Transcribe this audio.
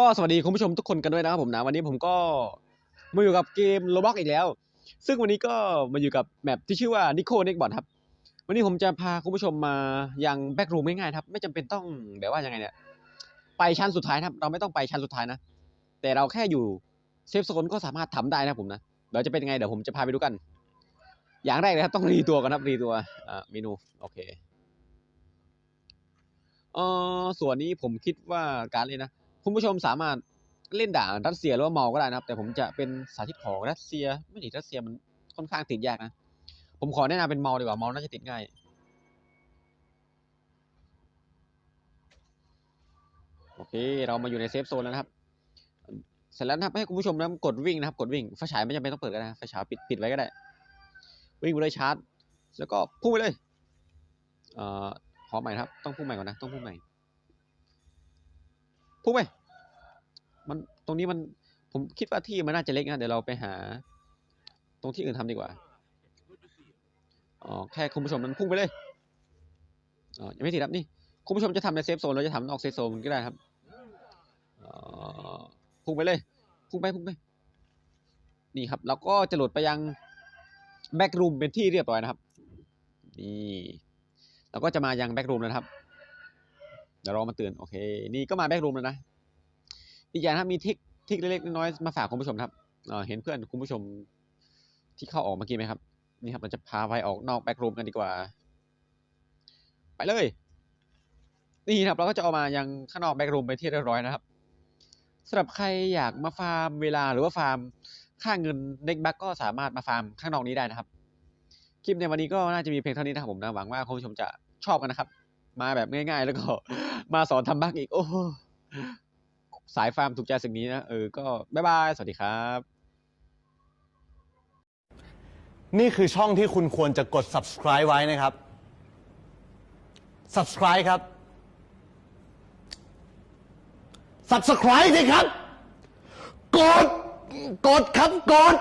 ก็สวัสดีคุณผู้ชมทุกคนกันด้วยนะครับผมนะ วันนี้ผมก็มาอยู่กับเกมโ o บ็อกอีกแล้ว ซึ่งวันนี้ก็มาอยู่กับแมปที่ชื่อว่า Nico n e x b o t ครับ วันนี้ผมจะพาคุณผู้ชมมายังแบ็กรูมง่ายๆครับ ไม่จำเป็นต้องแบบว่ายังไงเนี่ย ไปชั้นสุดท้ายครับ เราไม่ต้องไปชั้นสุดท้ายนะ แต่เราแค่อยู่เซฟโซนก็สามารถทำได้นะผมนะเดี๋ยวจะเป็นยังไงเดี๋ยวผมจะพาไปดูกัน อย่างแรกเลยครับต้องรีตัวก่อนครับรีตัวอ่าเมนูโอเคเออส่วนนี้ผมคิดว่าการเล่นนะ คุณผู้ชมสามารถเล่นด่ารัสเซียหรือว่าเมาก็ได้นะครับ แต่ผมจะเป็นสาธิตของรัสเซีย ไม่ติรัสเซียมันค่อนข้างติดยากนะ ผมขอแนะนำเป็นเมาดีกว่าเมาน่าจะติดง่ายโอเค เรามาอยู่ในเซฟโซนแล้วนะครับ เสร็จแล้วนะครับให้คุณผู้ชมนะกดวิ่งนะครับ กดวิ่งไฟฉายไม่จำเป็นต้องเปิดก็ได้นะไฟฉายปิดปิดไว้ก็ได้ วิ่งไปเลยชาร์จ แล้วก็พุ่งไปเลยเอ่อขอใหม่นะครับ ต้องพุ่งใหม่ก่อนนะ ต้องพุ่งใหม่ พุ่งไปมันตรงนี้มันผมคิดว่าที่มันน่าจะเล็กนะเดี๋ยวเราไปหา ตรงที่อื่นทำดีกว่าอ๋อแค่คุณผู้ชมมันพุ่งไปเลยอ๋อยังไม่ติดครับนี่คุณผู้ชมจะทำในเซฟโซนเราจะทำนอกเซฟโซนก็ได้ครับอ๋อพุ่งไปเลย พุ่งไปพุ่งไปนี่ครับเราก็จะโหลดไปยังแบ็กรูมเป็นที่เรียบร้อยนะครับนี่เราก็จะมายังแบ็กรูมนะครับ เดี๋ยวรอมาเตือนโอเค นี่ก็มาแบกรูมแล้วนะอีกอย่างนะครับมีทิกทิกเล็กๆน้อยๆมาฝากคุณผู้ชมครับเเห็นเพื่อนคุณผู้ชมที่เข้าออกเมื่อกี้ไหมครับ นี่ครับเราจะพาไปออกนอกแบกรูมกันดีกว่า ไปเลย นี่ครับเราก็จะเอามายังข้างนอกแบกรูมไปที่เรียบร้อยนะครับสำหรับใครอยากมาฟาร์มเวลาหรือว่าฟาร์มค่าเงินเด็กบัคก็สามารถมาฟาร์มข้างนอกนี้ได้นะครับ คลิปในวันนี้ก็น่าจะมีเพียงเท่านี้นะครับผมนะหวังว่าคุณผู้ชมจะชอบกันนะครับ มาแบบง่าย ๆ แล้วก็ มาสอนทำบัคอีก โอ้สายฟาร์มถูกใจสิ่งนี้นะเออก็บ๊ายบาย สวัสดีครับ นี่คือช่องที่คุณควรจะกด subscribe ไว้นะครับ subscribe ครับ subscribe สิครับ กด กดครับ กด